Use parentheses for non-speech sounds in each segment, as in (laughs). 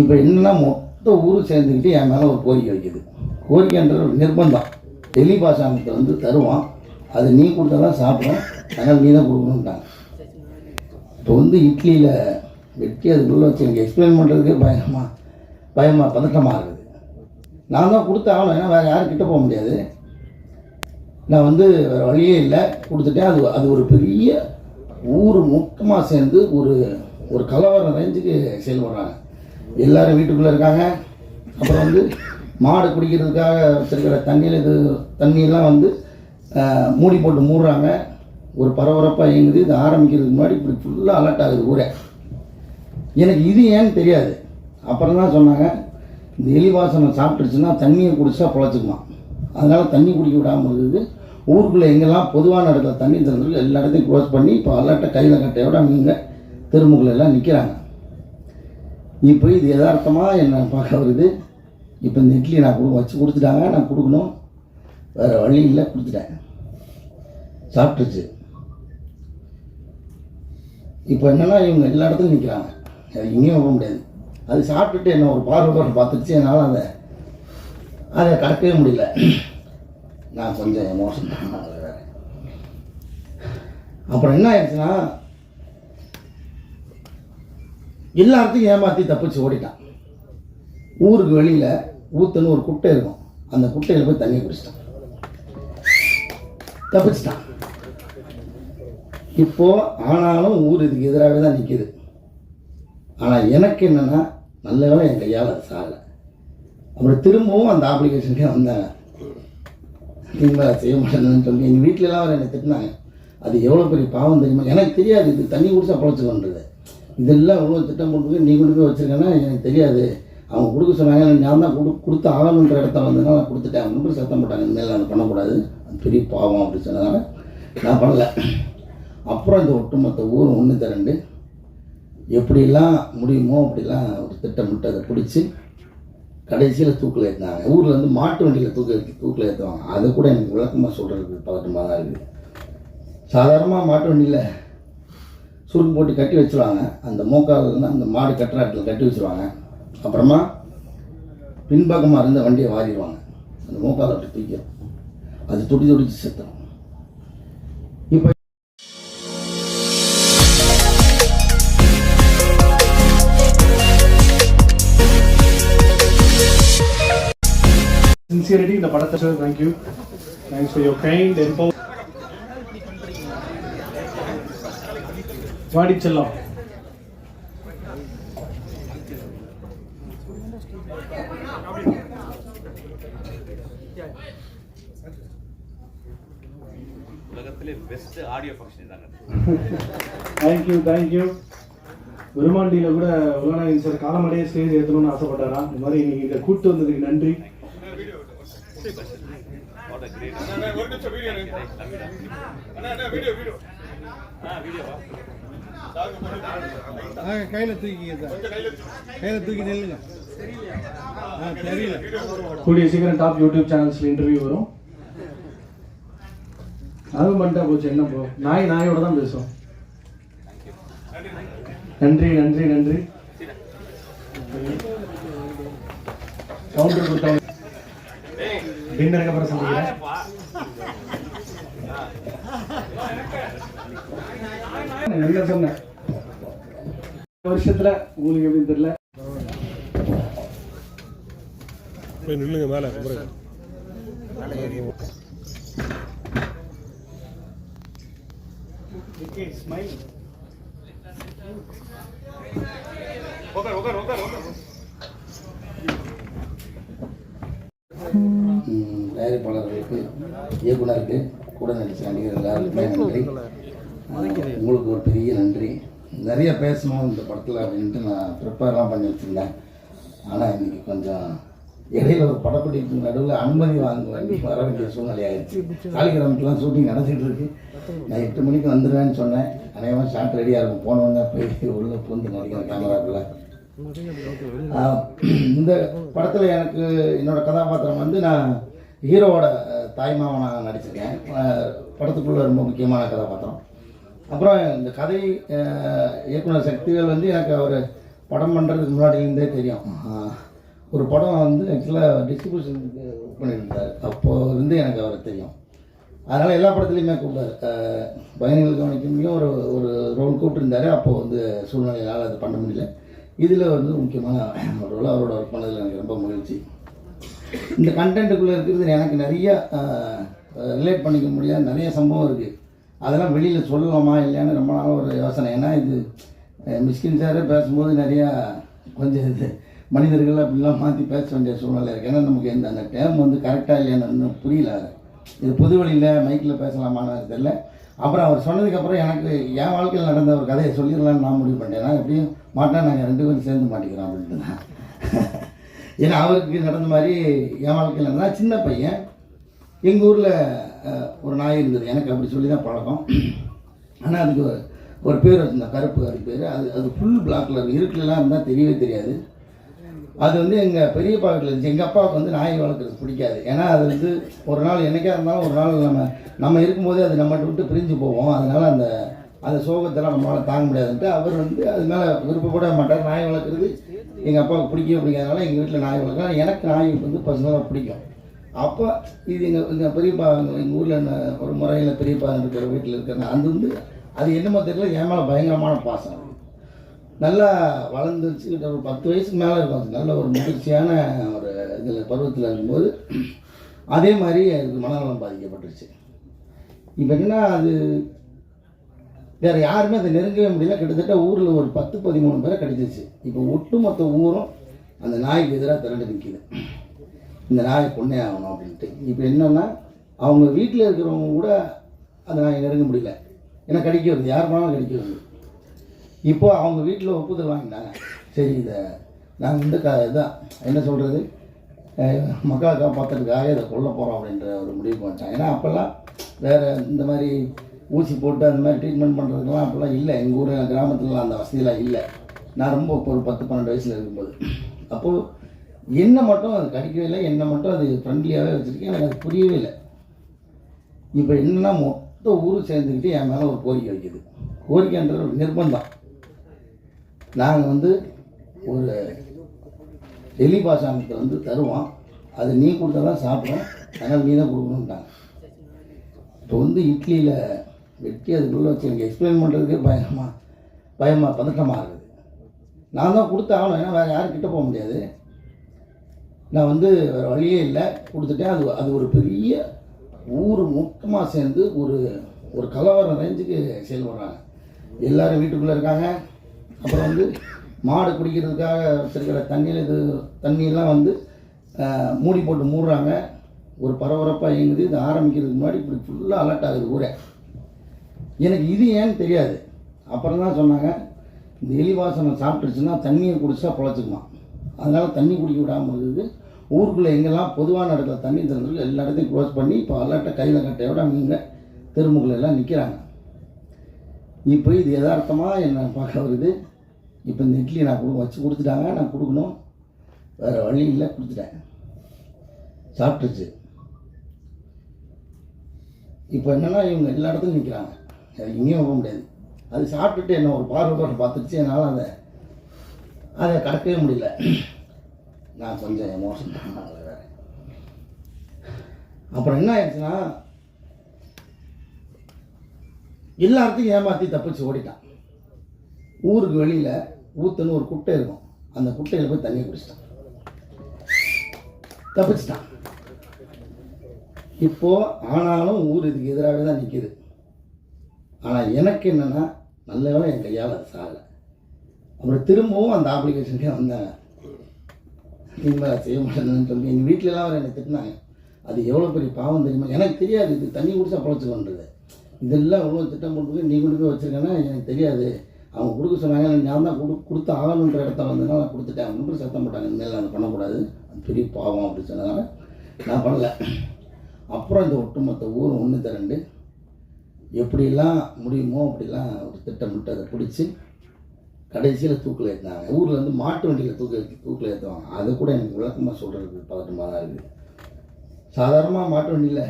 இப்போ என்னன்னா மொத்த ஊரும் சேர்ந்துக்கிட்டு என் மேலே ஒரு கோரிக்கை வைக்கிது. கோரிக்கைன்ற ஒரு நிர்பந்தம். டெல்லி பாசாமத்தை வந்து தருவான். அது நீ கொடுத்தா தான் சாப்பிடும். அதனால் நீ தான் கொடுக்கணுன்ட்டாங்க இப்போ வந்து இட்லியில் வெட்டி அதுக்குள்ளே வச்சு எனக்கு எக்ஸ்பிளைன் பண்ணுறதுக்கே பயமாக பயமாக பதட்டமாக இருக்குது. நான் தான் கொடுத்து ஆகணும். ஏன்னா வேறு யாரும் கிட்ட போக முடியாது. நான் வந்து வேறு வழியே இல்லை. கொடுத்துட்டேன். அது அது ஒரு பெரிய ஊர் மொத்தமாக சேர்ந்து ஒரு ஒரு கலவரம் ரேஞ்சுக்கு செயல்படுறாங்க. எல்லாரும் வீட்டுக்குள்ளே இருக்காங்க. அப்புறம் வந்து மாடு குடிக்கிறதுக்காக வச்சிருக்கிற தண்ணியில் இது தண்ணியெல்லாம் வந்து மூடி போட்டு மூடுறாங்க. ஒரு பரபரப்பாக இயங்குது. இது ஆரம்பிக்கிறதுக்கு முன்னாடி இப்படி ஃபுல்லாக அலர்ட் ஆகுது ஊரே. எனக்கு இது ஏன்னு தெரியாது. அப்புறம் தான் சொன்னாங்க இந்த எலி வாசனை சாப்பிட்டுருச்சுன்னா தண்ணியை குடிச்சா பொழைச்சிக்குமா அதனால் தண்ணி குடிக்க விடாமல் இருக்குது. ஊருக்குள்ளே எங்கெல்லாம் பொதுவான இடத்துல தண்ணி திறந்துருக்கு எல்லா இடத்தையும் க்ளோஸ் பண்ணி இப்போ அலர்ட்டை கையில் கட்டையோட அவங்க தெருமுக்கில் எல்லாம் நிற்கிறாங்க இப்போ இது யதார்த்தமாக என்னை பார்க்க வருது? இப்போ இந்த இட்லி நான் கொடு வச்சு கொடுத்துட்டாங்க நான் கொடுக்கணும். வேறு வழி இல்லை கொடுத்துட்டேன். சாப்பிட்டுருச்சு. இப்போ என்னென்னா இவங்க எல்லா இடத்துலையும் நிற்கிறாங்க அது எங்கேயும் போக முடியாது. அது சாப்பிட்டுட்டு என்ன ஒரு பார்வை பார்த்து பார்த்துருச்சு என்னால் அதை அதை கடக்கவே முடியல. நான் கொஞ்சம் மோசம் அப்புறம் என்ன ஆயிடுச்சுன்னா எல்லாத்தையும் ஏமாற்றி தப்பிச்சு ஓடிட்டான். ஊருக்கு வெளியில் ஊத்துன்னு ஒரு குட்டை இருக்கும். அந்த குட்டையில் போய் தண்ணி குடிச்சிட்டான். தப்பிச்சிட்டான். இப்போ ஆனாலும் ஊர் இதுக்கு எதிராகவே தான் நிற்கிது ஆனால் எனக்கு என்னென்னா நல்ல வேலை என் கையால் அது சாகலை. அப்புறம் திரும்பவும் அந்த ஆப்ளிகேஷனுக்கே வந்தேன் நீங்களா செய்ய மாட்டேன்னு சொல்லி எங்கள் வீட்டிலலாம் அவர் என்னை திட்டினாங்க. அது எவ்வளோ பெரிய பாவம் தெரியுமா? எனக்கு தெரியாது இது தண்ணி குடிச்சா பொழைச்சிக்கொன்றது இதெல்லாம் இவ்வளோ திட்டம் போட்டு நீ கொண்டு போய் வச்சிருக்கேன்னா எனக்கு தெரியாது. அவங்க கொடுக்க சொன்னாங்க நான் தான் கொடு கொடுத்து ஆகணுன்ற இடத்த வந்ததுனால நான் கொடுத்துட்டேன். அவங்க சத்தம் போட்டாங்க இனிமேல் நான் பண்ணக்கூடாது. அது பெரிய பாவம் அப்படின்னு சொன்னதால நான் பண்ணல. அப்புறம் இந்த ஒட்டுமொத்த ஊர் ஒன்று திரண்டு எப்படிலாம் முடியுமோ அப்படிலாம் ஒரு திட்டமிட்டு அதை பிடிச்சி கடைசியில் தூக்கில் ஏற்றினாங்க ஊரில் வந்து மாட்டு வண்டியில் தூக்க தூக்கில் ஏற்றுவாங்க அது கூட எனக்கு விளக்கமாக சொல்கிறதுக்கு பதட்டமாக தான் இருக்குது சாதாரணமாக மாட்டு வண்டியில் சுருக்கு போட்டு கட்டி வச்சுருவாங்க. அந்த மோக்கால் அந்த மாடு கட்டுற இடத்துல கட்டி வச்சுருவாங்க. அப்புறமா பின்பக்கமாக இருந்த வண்டியை வாரிடுவாங்க. அந்த மோக்கால் அப்படி தூக்கிடும். அது துடி துடிச்சு செத்துடும் இப்போ sincerity இந்த படத்தை sir thank you thanks for your kind empower வாடி செல்லம். உலகத்திலே பெஸ்ட் ஆடியோ ஃபங்க்ஷன் இதாங்க. தேங்க்யூ தேங்க்யூ விருமாண்டியில் கூட உலகநாயகன் சார் காலமடையே ஸ்டேஜ் ஏற்றணும்னு ஆசைப்பட்டாரா? இந்த மாதிரி இன்னைக்கு இங்கே கூட்டு வந்ததுக்கு நன்றி. வாட் அ கிரேட் ஆ வீடியோவா கையில தூக்கிங்க சார் கையில தூக்கி நில்லுங்க. ஆ தெரியல. கூடிய சீக்கிரம் டாப் யூடியூப் சேனல்ஸ்ல இன்டர்வியூ வரும். அதுவும் பண்ணிட்டா போச்சு என்ன போ நாய் நாயோட தான் பேசும். நன்றி நன்றி நன்றி. கவுண்டர் கொடுத்தவங்க டின்னருக்கு அப்புறம் சந்திக்கிறேன் என்ன சொன்னேன்? இந்த வருஷத்துல உங்களுக்கு எப்படின்னு தெரியல. போய் நில்லுங்க மேலே. கும்பிடுங்க ம், தயாரிப்பாளர்களுக்கு இயக்குனருக்கு கூட நடிச்ச நடிகர் எல்லாருக்குமே நன்றி உங்களுக்கு ஒரு பெரிய நன்றி. நிறைய பேசணும் இந்த படத்தில் அப்படின்ட்டு நான் ப்ரிப்பேர்லாம் பண்ணி வச்சுருந்தேன். ஆனால் இன்னைக்கு கொஞ்சம் இடையில ஒரு படப்பிடிப்பு நடுவில் அனுமதி வாங்க வர வேண்டிய சூழ்நிலை ஆயிடுச்சு. காலிகிராமத்துலாம் ஷூட்டிங் நடந்துகிட்டு இருக்கு. நான் எட்டு மணிக்கு வந்துடுவேன்னு சொன்னேன். அநேகமாக ஷார்ட் ரெடியாக இருக்கும். போனவொடனே போய் உள்ளே பூந்து நடிக்கிறேன் கேமராக்குள்ளே இந்த படத்தில் எனக்கு என்னோட கதாபாத்திரம் வந்து நான் ஹீரோவோட தாய்மாவனாக நடிச்சிருக்கேன். படத்துக்குள்ள ரொம்ப முக்கியமான கதாபாத்திரம். அப்புறம் இந்த கதை இயக்குனர் சக்திவேல் வந்து எனக்கு அவர் படம் பண்ணுறதுக்கு முன்னாடிலேருந்தே தெரியும். ஒரு படம் வந்து ஆக்சுவலாக டிஸ்ட்ரிபியூஷனுக்கு ஒர்க் பண்ணியிருந்தார். அப்போது இருந்து எனக்கு அவர் தெரியும். அதனால் எல்லா படத்துலையுமே கூப்பிட்டாரு. பயணிகள் கவனிக்கையும் ஒரு ஒரு ரோல் கூப்பிட்டுருந்தாரு. அப்போது வந்து சூழ்நிலையால் அது பண்ண முடியல. இதில் வந்து முக்கியமான ஒரு ரோல். அவரோட ஒர்க் பண்ணதில் எனக்கு ரொம்ப மகிழ்ச்சி. இந்த கண்டென்ட்டுக்குள்ளே இருக்கிறது எனக்கு நிறைய ரிலேட் பண்ணிக்க முடியாத நிறைய சம்பவம் இருக்குது அதெல்லாம் வெளியில் சொல்லலாமா இல்லையான்னு ரொம்ப நாள் ஒரு யோசனை. ஏன்னா இது மிஸ்கின் சாரே பேசும்போது நிறையா கொஞ்சம் இது மனிதர்கள் அப்படிலாம் மாற்றி பேச வேண்டிய சூழ்நிலை இருக்குது ஏன்னா நமக்கு இந்த அந்த டேம் வந்து கரெக்டாக இல்லையான்னு புரியல இது பொது வழியில் மைக்கில் பேசலாமான்னு தெரியல. அப்புறம் அவர் சொன்னதுக்கப்புறம் எனக்கு என் வாழ்க்கையில் நடந்த ஒரு கதையை சொல்லிடலான்னு நான் முடிவு பண்ணிட்டேன். நான் எப்படியும் மாட்டா நாங்கள் ரெண்டு பேரும் சேர்ந்து மாட்டிக்கிறோம் அப்படின்ட்டு தான். ஏன்னா அவருக்கு நடந்த மாதிரி என் வாழ்க்கையில் நடந்தால் சின்ன பையன். எங்கள் ஊரில் ஒரு நாய் இருந்தது. எனக்கு அப்படி சொல்லி தான் பழக்கம். ஆனால் அதுக்கு ஒரு- பேர் வச்சுருந்தேன் கருப்பு அது பேர். அது அது ஃபுல் பிளாக்ல இருக்கும் இருந்தால் தெரியவே தெரியாது. அது வந்து எங்கள் பெரியப்பா வீட்டில் இருந்துச்சு. எங்கள் அப்பாவுக்கு வந்து நாய் வளர்க்குறது பிடிக்காது. ஏன்னா அது வந்து ஒரு நாள் என்றைக்கா இருந்தாலும் ஒரு நாள் நம்ம நம்ம இருக்கும்போதே அது நம்மகிட்ட விட்டு பிரிஞ்சு போவோம். அதனால் அந்த அந்த சோகத்தெல்லாம் நம்மளால் தாங்க முடியாதுன்ட்டு அவர் வந்து அது மேலே விருப்பப்பட மாட்டார். நாய் வளர்க்குறது எங்கள் அப்பாவுக்கு பிடிக்கவே பிடிக்காதனால எங்கள் வீட்டில் நாய் வளர்க்கலாம் எனக்கு நாய் வந்து பர்சனலாக பிடிக்கும். அப்போ இது எங்கள் எங்கள் பெரியப்பா எங்கள் ஊரில் ஒரு முறையில் பெரியப்பா இருக்கிற வீட்டில் இருக்கிற அது வந்து அது என்னமோ தெரியல என் மேலே பயங்கரமான பாசம். நல்லா வளர்ந்துருச்சு. கிட்ட ஒரு பத்து வயசுக்கு மேலே இருக்கும். அது நல்ல ஒரு முதிர்ச்சியான ஒரு இதில் பருவத்தில் இருக்கும்போது அதே மாதிரி அதுக்கு மனநலம் பாதிக்கப்பட்டுருச்சு. இப்போ என்னென்னா அது வேறு யாருமே அதை நெருங்கவே முடியல. கிட்டத்தட்ட ஊரில் ஒரு பத்து பதிமூணு பேரை கிடச்சிச்சு இப்போ ஒட்டுமொத்த ஊரும் அந்த நாய்க்கு எதிராக திரண்டு நிற்கிது இந்த நாயை கொன்னே ஆகணும் அப்படின்ட்டு. இப்போ என்னென்னா அவங்க வீட்டில் இருக்கிறவங்க கூட அந்த நாயை நெருங்க முடியல. ஏன்னா கடிக்க வருது யார் போனாலும் கடிக்க வருது இப்போ அவங்க வீட்டில் ஒப்புதல் வாங்கினாங்க. சரி இதை நாங்கள் இந்த க இதான் என்ன சொல்கிறது மக்களை காப்பாற்றுறதுக்காக இதை கொல்ல போகிறோம் அப்படின்ற ஒரு முடிவுக்கு வந்துட்டாங்க. ஏன்னா அப்போல்லாம் வேறு இந்த மாதிரி ஊசி போட்டு அந்த மாதிரி ட்ரீட்மெண்ட் பண்ணுறதுக்கெல்லாம் அப்போல்லாம் இல்லை. எங்கள் ஊர் கிராமத்துலலாம் அந்த வசதியெல்லாம் இல்லை. நான் ரொம்ப இப்போ ஒரு பத்து பன்னெண்டு வயசில் இருக்கும்போது. அப்போது என்ன மட்டும் அது கடிக்கவே இல்லை என்னை மட்டும் அது ஃப்ரெண்ட்லியாகவே வச்சுருக்கேன். எனக்கு அது புரியவே இல்லை. இப்போ என்னென்னா மொத்த ஊரும் சேர்ந்துக்கிட்டு என் மேலே ஒரு கோரிக்கை வைக்கிது. கோரிக்கைன்றது ஒரு நிர்பந்தம். நாங்கள் வந்து ஒரு டெல்லி பாசாங்கத்தை வந்து தருவோம். அது நீ கொடுத்தா தான் சாப்பிடும் அதனால் நீ தான் கொடுக்கணுன்ட்டாங்க இப்போ வந்து இட்லியில் வெட்டி அதுக்குள்ளே வச்சு எனக்கு எக்ஸ்பிளைன் பண்ணுறதுக்கு பயமாக பயமாக பதட்டமாக இருக்குது. நான் தான் கொடுத்தாகணும் ஏன்னா வேறு யாரும் கிட்ட போக முடியாது. நான் வந்து வேறு வழியே இல்லை. கொடுத்துட்டேன். அது அது ஒரு பெரிய ஊர் மொத்தமாக சேர்ந்து ஒரு ஒரு கலவரம் ரேஞ்சுக்கு செயல்படுறாங்க. எல்லோரும் வீட்டுக்குள்ளே இருக்காங்க. அப்புறம் வந்து மாடு குடிக்கிறதுக்காக வச்சுருக்கிற தண்ணியில் இது தண்ணியெல்லாம் வந்து மூடி போட்டு மூடுறாங்க. ஒரு பரபரப்பாக இயங்குது. இது ஆரம்பிக்கிறதுக்கு முன்னாடி இப்படி ஃபுல்லாக அலர்ட் ஆகுது ஊரே. எனக்கு இது ஏன்னு தெரியாது. அப்புறம் தான் சொன்னாங்க இந்த எலி வாசனை சாப்பிட்டுருச்சுன்னா தண்ணியை குடிச்சா பொழைச்சிக்குமா? அதனால் தண்ணி குடிக்க விடாமல் இருக்குது ஊருக்குள்ளே எங்கெல்லாம் பொதுவான இடத்துல தண்ணி திறந்துருக்கு எல்லா இடத்தையும் க்ளோஸ் பண்ணி இப்போ அல்லாட்ட கையில் கட்டையோட அங்கங்கே தெருமுகளை எல்லாம் நிற்கிறாங்க இப்போ இது யதார்த்தமாக என்னை பார்க்க வருது? இப்போ இந்த இட்லி நான் கொடு வச்சு கொடுத்துட்டாங்க நான் கொடுக்கணும். வேறு வழி இல்லை கொடுத்துட்டேன். சாப்பிட்டுச்சு இப்போ என்னென்னா இவங்க எல்லா இடத்துலையும் நிற்கிறாங்க எங்கேயும் போக முடியாது. அது சாப்பிட்டுட்டு என்ன ஒரு பார்வை பார்த்துருச்சு என்னால் அதை அதை கடக்கவே முடியல. நான் கொஞ்சம் எமோஷன் பண்ணாங்க வேறு. அப்புறம் என்ன ஆயிடுச்சுன்னா எல்லாத்தையும் ஏமாற்றி தப்பிச்சு ஓடிட்டான். ஊருக்கு வெளியில் ஊத்துன்னு ஒரு குட்டை இருக்கும். அந்த குட்டையில் போய் தண்ணி குடிச்சிட்டான். தப்பிச்சிட்டான். இப்போது ஆனாலும் ஊர் இதுக்கு எதிராகவே தான் நிற்கிது ஆனால் எனக்கு என்னென்னா நல்ல வேலை என் கையால் சாகலை. அப்புறம் திரும்பவும் அந்த ஆப்ளிகேஷன்லேயே வந்தாங்க இனிமேல் செய்ய மாட்டேன்னு சொல்லி எங்கள் வீட்டிலலாம் அவர் என்னை திட்டினாங்க. அது எவ்வளோ பெரிய பாவம் தெரியுமா? எனக்கு தெரியாது. இது தண்ணி குடிச்சா பொழைச்சிக்கொன்றது இதெல்லாம் எவ்வளோ திட்டம் போட்டு நீ கொண்டு போய் வச்சுருக்கேன்னா எனக்கு தெரியாது. அவங்க கொடுக்க சொன்னாங்க நான் தான் கொடு கொடுத்து ஆகணுன்ற இடத்த வந்ததுனால நான் கொடுத்துட்டேன். அவங்க சத்தம் போட்டாங்க இனிமேல் அதை பண்ணக்கூடாது. அது பெரிய பாவம் அப்படின்னு சொன்னதால நான் பண்ணல. அப்புறம் இந்த ஒட்டுமொத்த ஊர் ஒன்று திரண்டு எப்படிலாம் முடியுமோ அப்படிலாம் ஒரு திட்டமிட்டு அதை பிடிச்சி கடைசியில் தூக்கில் ஏற்றினாங்க ஊரில் வந்து மாட்டு வண்டியில் தூக்க தூக்கில் ஏற்றுவாங்க அதை கூட எனக்கு விளக்கமாக சொல்கிறதுக்கு பதட்டமாக தான் இருக்குது சாதாரணமாக மாட்டு வண்டியில்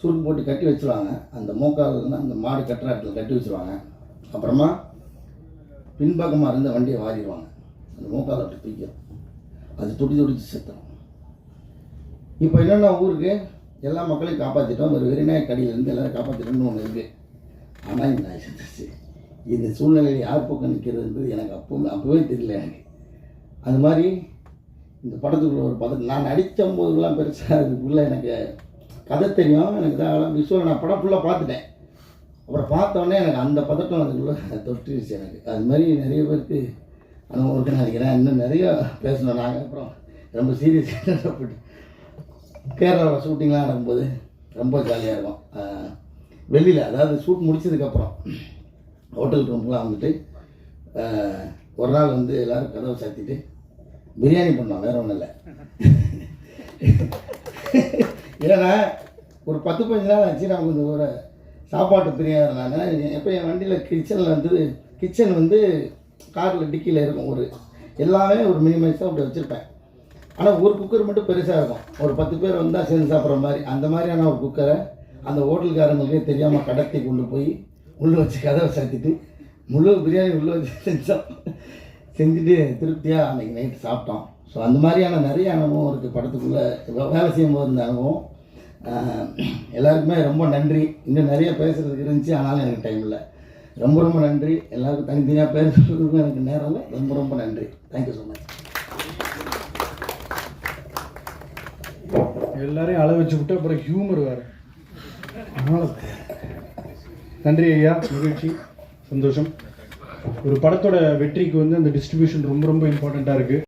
சுருக்கு போட்டு கட்டி வச்சுருவாங்க. அந்த மோக்கால் அந்த மாடு கட்டுற கட்டி வச்சுருவாங்க. அப்புறமா பின்பக்கமாக இருந்த வண்டியை வாரிடுவாங்க. அந்த மூக்கால விட்டு தூக்கிடும். அது துடி துடிச்சு செத்துடும் இப்போ என்னென்ன ஊருக்கு எல்லா மக்களையும் காப்பாற்றிட்டோம் ஒரு வெறிநாய் கடியிலேருந்து எல்லோரும் காப்பாற்றிட்டோம்னு ஒன்று இருக்குது ஆனால் இந்த நாய் செத்துச்சு இந்த சூழ்நிலையில் யார் பக்கம் நிற்கிறதுன்றது எனக்கு அப்போவே அப்போவே தெரியல எனக்கு. அது மாதிரி இந்த படத்துக்குள்ள ஒரு பதம் நான் நடித்த போதுலாம் பெருசாக அதுக்குள்ளே எனக்கு கதை தெரியும் எனக்கு தான் விஷுவல் நான் படம் ஃபுல்லாக பார்த்துட்டேன். அப்புறம் பார்த்தோன்னே எனக்கு அந்த பதட்டம் அதுக்குள்ளே தொட்டுருச்சு எனக்கு. அது மாதிரி நிறைய பேருக்கு அனுபவம் இருக்குன்னு நினைக்கிறேன். இன்னும் நிறைய பேசணும். நாங்கள் அப்புறம் ரொம்ப சீரியஸ் (laughs) கேரளாவில் ஷூட்டிங்லாம் நடக்கும்போது ரொம்ப ஜாலியாக இருக்கும். வெளியில் அதாவது ஷூட் முடிச்சதுக்கப்புறம் ஹோட்டல் ரூம்லாம் வந்துட்டு ஒரு நாள் வந்து எல்லோரும் கதவை சாத்திட்டு பிரியாணி பண்ணோம் வேறு ஒன்றும் இல்லை. ஏன்னா ஒரு பத்து பதினஞ்சு நாள் ஆச்சு நான் இந்த ஒரு சாப்பாட்டு பிரியாணி நான். எப்போ என் வண்டியில் கிச்சனில் வந்து கிச்சன் வந்து காரில் டிக்கியில் இருக்கும் ஒரு எல்லாமே ஒரு மினிமைஸாக அப்படி வச்சுருப்பேன். ஆனால் ஒரு குக்கர் மட்டும் பெருசாக இருக்கும். ஒரு பத்து பேர் வந்தால் சேர்ந்து சாப்பிட்ற மாதிரி. அந்த மாதிரியான ஒரு குக்கரை அந்த ஹோட்டல்காரங்களுக்கே தெரியாமல் கடத்தி கொண்டு போய் உள்ளே வச்சு கதவை சாத்திட்டு முழு பிரியாணி உள்ளே வச்சு செஞ்சோம். செஞ்சுட்டு திருப்தியாக அன்றைக்கி நைட்டு சாப்பிட்டோம். ஸோ அந்த மாதிரியான நிறைய அனுபவம் இருக்குது படத்துக்குள்ளே. வேலை செய்யும்போது இருந்த அனுபவம். எல்லாருக்குமே ரொம்ப நன்றி. இன்னும் நிறைய பேசுகிறதுக்கு இருந்துச்சு ஆனாலும் எனக்கு டைம் இல்லை. ரொம்ப ரொம்ப நன்றி. எல்லாருக்கும் தனித்தனியாக பேசுகிறதுக்கும் எனக்கு நேரம் இல்லை. ரொம்ப ரொம்ப நன்றி. தேங்க்யூ ஸோ மச் எல்லாரையும் அளவு வச்சு விட்டு அப்புறம் ஹியூமர் வேறு. நன்றி ஐயா மகிழ்ச்சி சந்தோஷம். ஒரு படத்தோட வெற்றிக்கு வந்து அந்த டிஸ்ட்ரிபியூஷன் ரொம்ப ரொம்ப இம்பார்ட்டண்ட்டாக இருக்குது